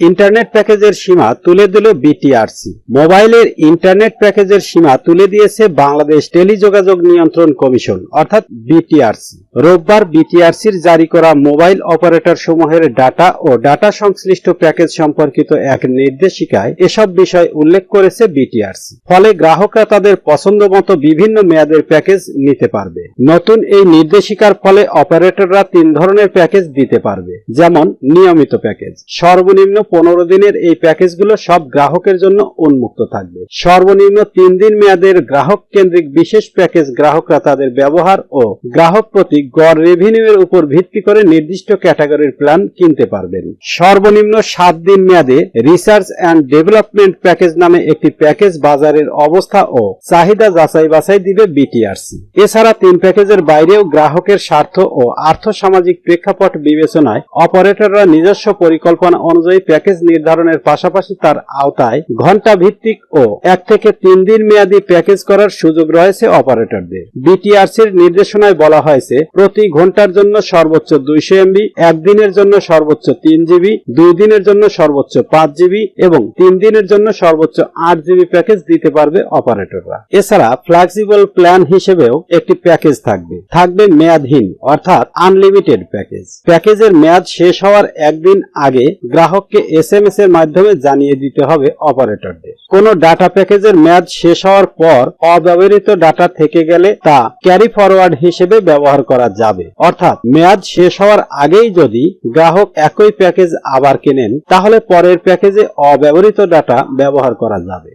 Internet প্যাকেজের সীমা তুলে দিল বিটিআরসি। মোবাইলের ইন্টারনেট প্যাকেজের সীমা তুলে দিয়েছে বাংলাদেশ টেলিযোগাযোগ নিয়ন্ত্রণ কমিশন, অর্থাৎ বিটিআরসি। রোববার বিটিআরসির জারি করা মোবাইল অপারেটর সমূহের ডাটা ও ডাটা সংশ্লিষ্ট প্যাকেজ সম্পর্কিত এক নির্দেশিকায় এসব বিষয় উল্লেখ করেছে বিটিআরসি। ফলে গ্রাহকরা তাদের পছন্দ মতো বিভিন্ন মেয়াদের প্যাকেজ নিতে পারবে। নতুন এই নির্দেশিকার ফলে অপারেটররা তিন ধরনের প্যাকেজ দিতে পারবে, যেমন নিয়মিত প্যাকেজ, সর্বনিম্ন পনেরো দিনের এই প্যাকেজগুলো সব গ্রাহকের জন্য উন্মুক্ত থাকবে। সর্বনিম্ন তিন দিন মেয়াদের গ্রাহক কেন্দ্রিক বিশেষ প্যাকেজ গ্রাহকরা তাদের ব্যবহার ও গ্রাহক প্রতি গড় রেভিনিউ এর উপর ভিত্তি করে নির্দিষ্ট ক্যাটাগরির প্ল্যান কিনতে পারবেন। সর্বনিম্ন সাত দিন মেয়াদে রিসার্চ অ্যান্ড ডেভেলপমেন্ট প্যাকেজ নামে একটি প্যাকেজ বাজারের অবস্থা ও চাহিদা যাচাই বাছাই দিবে বিটিআরসি এছাড়া তিন প্যাকেজের বাইরেও গ্রাহকের স্বার্থ ও আর্থ সামাজিক প্রেক্ষাপট বিবেচনায় অপারেটররা নিজস্ব পরিকল্পনা অনুযায়ী প্যাকেজ নির্ধারণের পাশাপাশি তার আওতায় ঘণ্টা ভিত্তিক ও এক থেকে তিন দিন মেয়াদী প্যাকেজ করার সুযোগ রয়েছে অপারেটরদের। বিটিআরসির নির্দেশনায় বলা হয়েছে, প্রতি ঘণ্টার জন্য সর্বোচ্চ দুইশো এমবি, একদিনের জন্য সর্বোচ্চ তিন জিবি, দুই দিনের জন্য সর্বোচ্চ পাঁচ জিবি এবং তিন দিনের জন্য সর্বোচ্চ আট জিবি প্যাকেজ দিতে পারবে অপারেটররা। এছাড়া ফ্লেক্সিবল প্ল্যান হিসেবেও একটি প্যাকেজ থাকবে। থাকবে মেয়াদহীন, অর্থাৎ আনলিমিটেড প্যাকেজ। প্যাকেজের মেয়াদ শেষ হওয়ার একদিন আগে গ্রাহককে এস এর মাধ্যমে জানিয়ে দিতে হবে অপারেটরদের। কোনো ডাটা প্যাকেজের মেয়াদ শেষ হওয়ার পর অব্যবহৃত ডাটা থেকে গেলে তা ক্যারি ফরওয়ার্ড হিসেবে ব্যবহার করা যাবে। অর্থাৎ মেয়াদ শেষ হওয়ার আগেই যদি গ্রাহক একই প্যাকেজ আবার কেনেন, তাহলে পরের প্যাকেজে অব্যবহৃত ডাটা ব্যবহার করা যাবে।